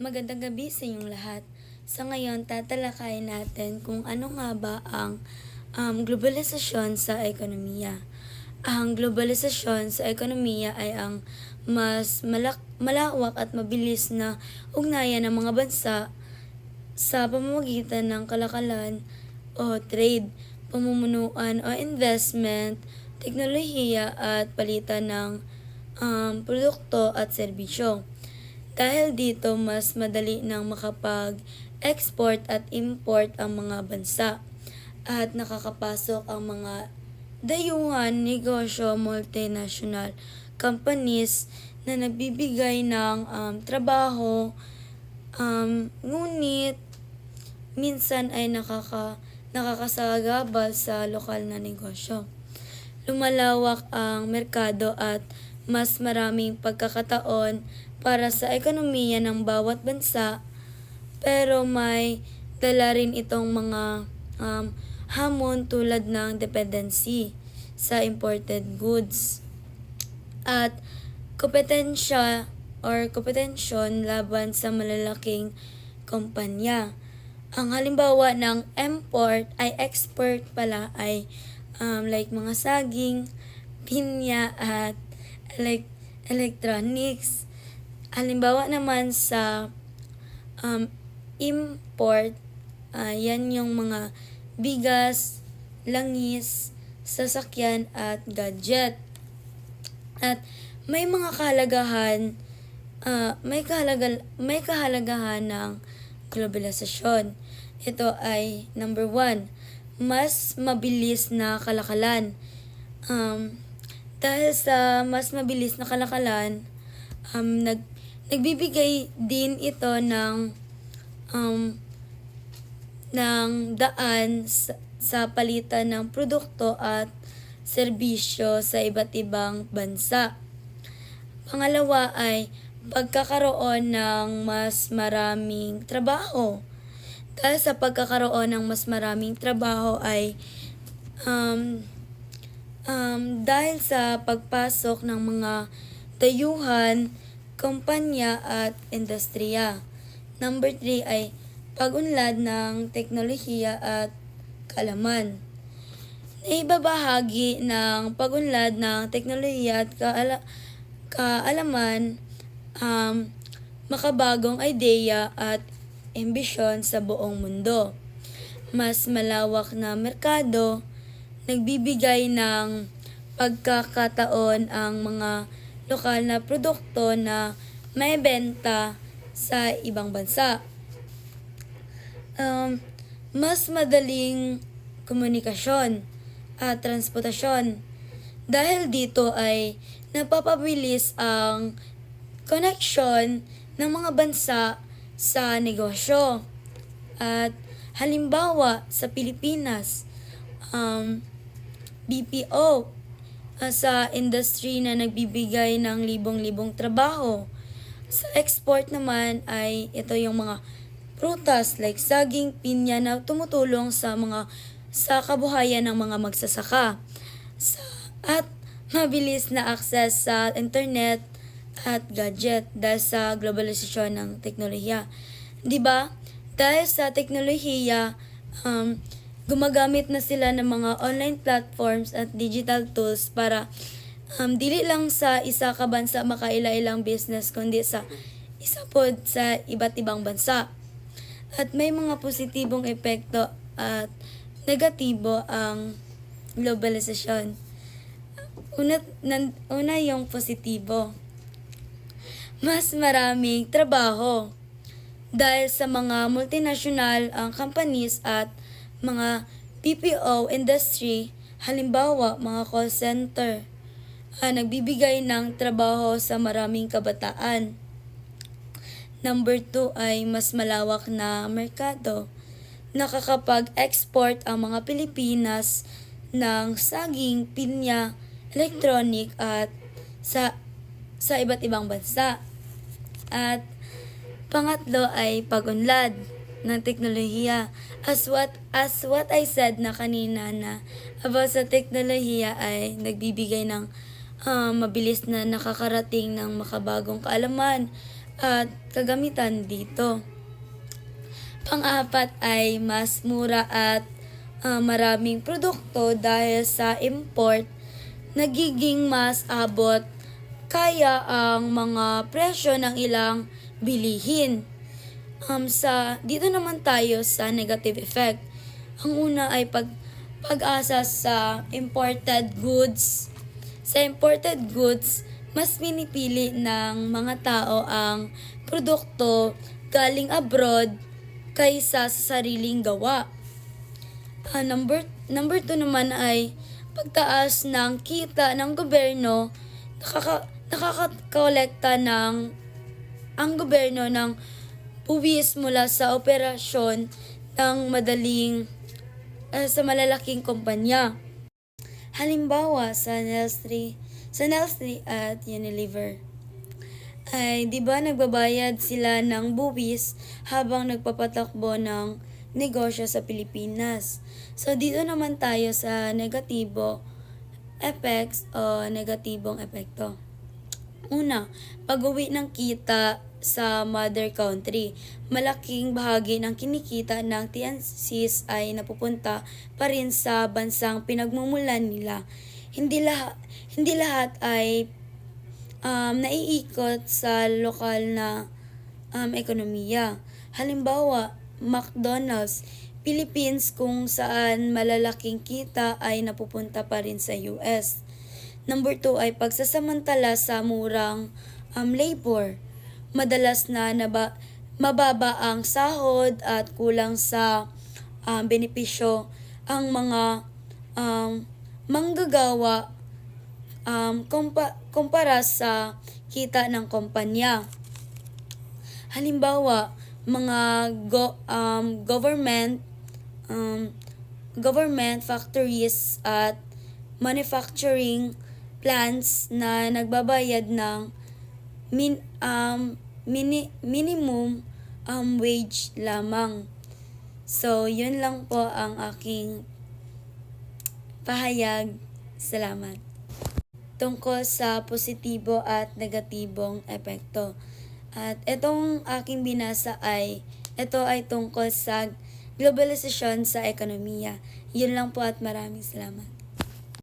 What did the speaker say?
Magandang gabi sa inyong lahat. Sa ngayon, tatalakayin natin kung ano nga ba ang um, globalisasyon sa ekonomiya. Ang globalisasyon sa ekonomiya ay ang mas malak- malawak at mabilis na ugnayan ng mga bansa sa pamamagitan ng kalakalan o trade, pamumunuan o investment, teknolohiya at palitan ng um, produkto at serbisyo. Dahil dito, mas madali nang makapag-export at import ang mga bansa at nakakapasok ang mga dayuhan, negosyo, multinational companies na nagbibigay ng um, trabaho, um, ngunit minsan ay nakaka, nakakasagabal sa lokal na negosyo. Lumalawak ang merkado at mas maraming pagkakataon para sa ekonomiya ng bawat bansa pero may dala rin itong mga um, hamon tulad ng dependency sa imported goods at kompetensya or kompetensyon laban sa malalaking kumpanya. Ang halimbawa ng import ay export pala ay um, like mga saging, pinya at elec- electronics. Halimbawa naman sa um, import, ah, yan yung mga bigas, langis, sasakyan at gadget. At may mga kahalagahan, ah, may kahalaga, may kahalagahan ng globalisasyon. Ito ay number one, mas mabilis na kalakalan. Um, dahil sa mas mabilis na kalakalan, um, nag, nagbibigay din ito ng um, ng daan sa, sa palitan ng produkto at serbisyo sa iba't ibang bansa. Pangalawa ay pagkakaroon ng mas maraming trabaho. Dahil sa pagkakaroon ng mas maraming trabaho ay um, um, dahil sa pagpasok ng mga dayuhan, kumpanya at industriya. Number three ay pagunlad ng teknolohiya at kalaman. Naibabahagi ng pagunlad ng teknolohiya at kaala- kaalaman um, makabagong ideya at ambisyon sa buong mundo. Mas malawak na merkado, nagbibigay ng pagkakataon ang mga lokal na produkto na may benta sa ibang bansa. Um, mas madaling komunikasyon at transportasyon. Dahil dito ay napapabilis ang connection ng mga bansa sa negosyo. At halimbawa sa Pilipinas, um, BPO uh, sa industry na nagbibigay ng libong-libong trabaho. Sa export naman ay ito yung mga prutas like saging, pinya na tumutulong sa mga sa kabuhayan ng mga magsasaka. Sa, at mabilis na access sa internet at gadget dahil sa globalisasyon ng teknolohiya. 'Di ba? Dahil sa teknolohiya, um, gumagamit na sila ng mga online platforms at digital tools para um, dili lang sa isa ka bansa makaila-ilang business kundi sa isa pod sa iba't ibang bansa. At may mga positibong epekto at negatibo ang globalisasyon. Una, nan, una yung positibo. Mas maraming trabaho dahil sa mga multinational ang companies at mga PPO industry, halimbawa mga call center, ah, nagbibigay ng trabaho sa maraming kabataan. Number two ay mas malawak na merkado. Nakakapag-export ang mga Pilipinas ng saging, pinya, electronic at sa sa iba't ibang bansa. At pangatlo ay pagunlad ng teknolohiya. As what as what I said na kanina na about sa teknolohiya ay nagbibigay ng um, mabilis na nakakarating ng makabagong kaalaman at kagamitan dito. Pang-apat ay mas mura at ah, maraming produkto dahil sa import, nagiging mas abot kaya ang mga presyo ng ilang bilihin. Um, sa, dito naman tayo sa negative effect. Ang una ay pag, pag-asa sa imported goods. Sa imported goods, mas pinipili ng mga tao ang produkto galing abroad kaysa sa sariling gawa. Ah, number number two naman ay pagtaas ng kita ng gobyerno nakaka nakakakolekta ng ang gobyerno ng buwis mula sa operasyon ng madaling eh, sa malalaking kumpanya. Halimbawa sa Nestle, sa Nestle at Unilever ay di ba nagbabayad sila ng buwis habang nagpapatakbo ng negosyo sa Pilipinas. So dito naman tayo sa negatibo effects o negatibong epekto. Una, pag-uwi ng kita sa mother country. Malaking bahagi ng kinikita ng TNCs ay napupunta pa rin sa bansang pinagmumulan nila. Hindi lahat, hindi lahat ay um, naiikot sa lokal na um, ekonomiya. Halimbawa, McDonald's, Philippines kung saan malalaking kita ay napupunta pa rin sa US. Number two ay pagsasamantala sa murang um, labor. Madalas na naba, mababa ang sahod at kulang sa um, benepisyo ang mga um, manggagawa um, kumpa, kumpara sa kita ng kumpanya. Halimbawa, mga go, um, government um, government factories at manufacturing plants na nagbabayad ng min, um, mini, minimum um, wage lamang. So, yun lang po ang aking pahayag. Salamat. Tungkol sa positibo at negatibong epekto. At itong aking binasa ay, ito ay tungkol sa globalisasyon sa ekonomiya. Yun lang po at maraming salamat.